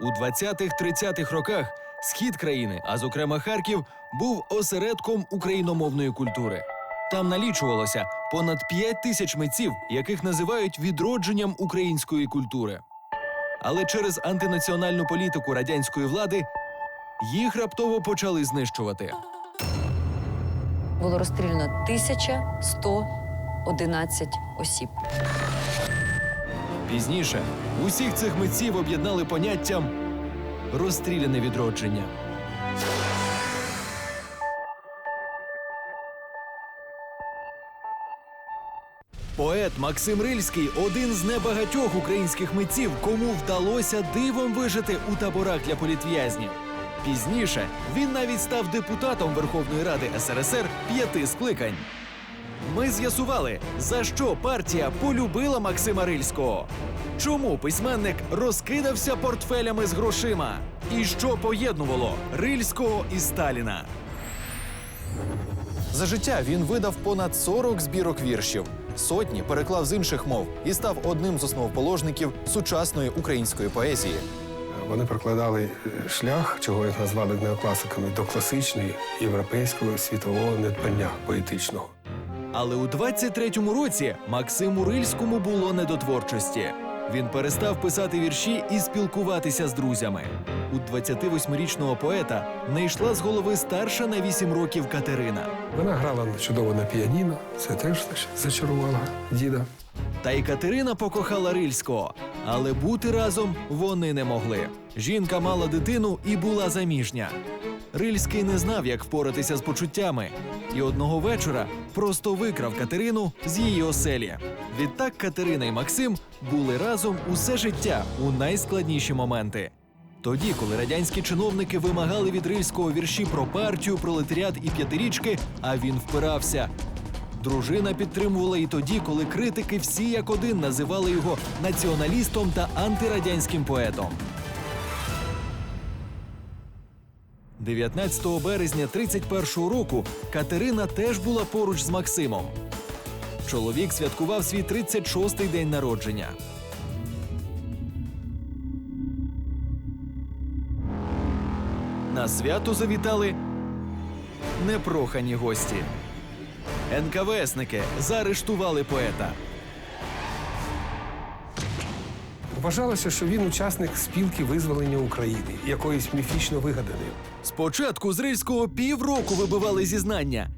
У 20-30-х роках схід країни, а зокрема Харків, був осередком україномовної культури. Там налічувалося понад 5 тисяч митців, яких називають відродженням української культури. Але через антинаціональну політику радянської влади їх раптово почали знищувати. Було розстріляно 1111 осіб. Пізніше усіх цих митців об'єднали поняттям розстріляне відродження. Поет Максим Рильський один з небагатьох українських митців, кому вдалося дивом вижити у таборах для політв'язнів. Пізніше він навіть став депутатом Верховної Ради СРСР п'яти скликань. Ми з'ясували, за що партія полюбила Максима Рильського. Чому письменник розкидався портфелями з грошима? І що поєднувало Рильського і Сталіна? За життя він видав понад 40 збірок віршів. Сотні переклав з інших мов і став одним з основоположників сучасної української поезії. Вони прокладали е, шлях, чого їх назвали неокласиками, до класичної європейського світового недбання поетичного. Але у 23-му році Максиму Рильському було не до творчості. Він перестав писати вірші і спілкуватися з друзями. У 28-річного поета не йшла з голови старша на 8 років Катерина. Вона грала чудово на піаніно, це теж значить, зачарувало діда. Та й Катерина покохала Рильського, але бути разом вони не могли. Жінка мала дитину і була заміжня. Рильський не знав, як впоратися з почуттями, і одного вечора просто викрав Катерину з її оселі. Відтак Катерина і Максим були разом усе життя у найскладніші моменти. Тоді, коли радянські чиновники вимагали від Рильського вірші про партію, пролетаріат і п'ятирічки, а він впирався. Дружина підтримувала і тоді, коли критики всі як один називали його націоналістом та антирадянським поетом. 19 березня 31-го року Катерина теж була поруч з Максимом. Чоловік святкував свій 36-й день народження. На свято завітали непрохані гості. НКВСники заарештували поета. Вважалося, що він учасник спілки визволення України, якоїсь міфічно вигаданої. Спочатку з Рильського півроку вибивали зізнання.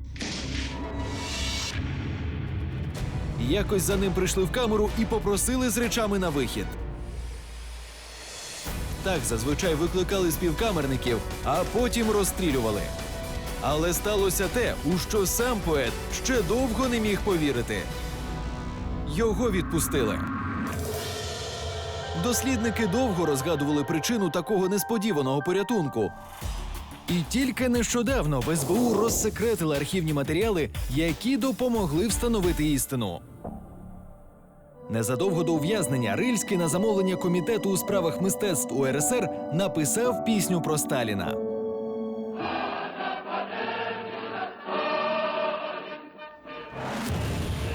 Якось за ним прийшли в камеру і попросили з речами на вихід. Так зазвичай викликали співкамерників, а потім розстрілювали. Але сталося те, у що сам поет ще довго не міг повірити. Його відпустили. Дослідники довго розгадували причину такого несподіваного порятунку. І тільки нещодавно в СБУ розсекретили архівні матеріали, які допомогли встановити істину. Незадовго до ув'язнення Рильський на замовлення комітету у справах мистецтв УРСР написав пісню про Сталіна.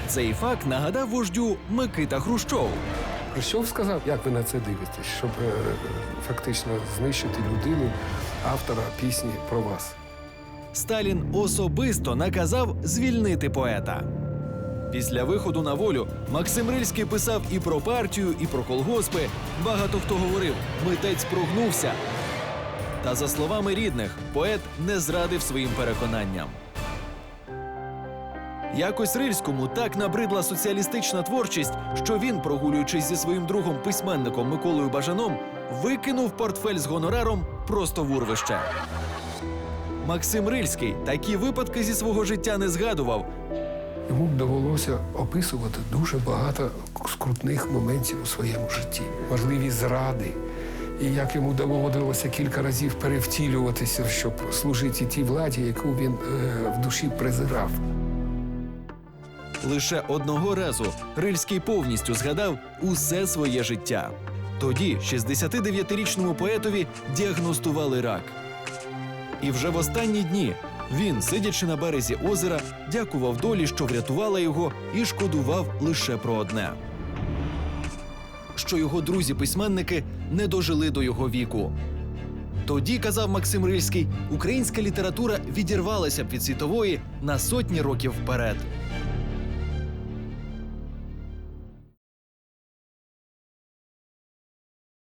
Цей факт нагадав вождю Микита Хрущов. Хрущов сказав, як ви на це дивитесь, щоб е, фактично знищити людину, автора пісні про вас. Сталін особисто наказав звільнити поета. Після виходу на волю Максим Рильський писав і про партію, і про колгоспи. Багато хто говорив, митець прогнувся. Та за словами рідних, поет не зрадив своїм переконанням. Якось Рильському так набридла соціалістична творчість, що він, прогулюючись зі своїм другом письменником Миколою Бажаном, викинув портфель з гонораром просто в урвище. Максим Рильський такі випадки зі свого життя не згадував, Йому довелося описувати дуже багато скрутних моментів у своєму житті, можливі зради. І як йому доводилося кілька разів перевтілюватися, щоб служити тій владі, яку він е, в душі презирав. Лише одного разу Рильський повністю згадав усе своє життя. Тоді 69-річному поетові діагностували рак. І вже в останні дні він, сидячи на березі озера, дякував долі, що врятувала його, і шкодував лише про одне. що його друзі-письменники не дожили до його віку. Тоді, казав Максим Рильський, українська література відірвалася б від світової на сотні років вперед.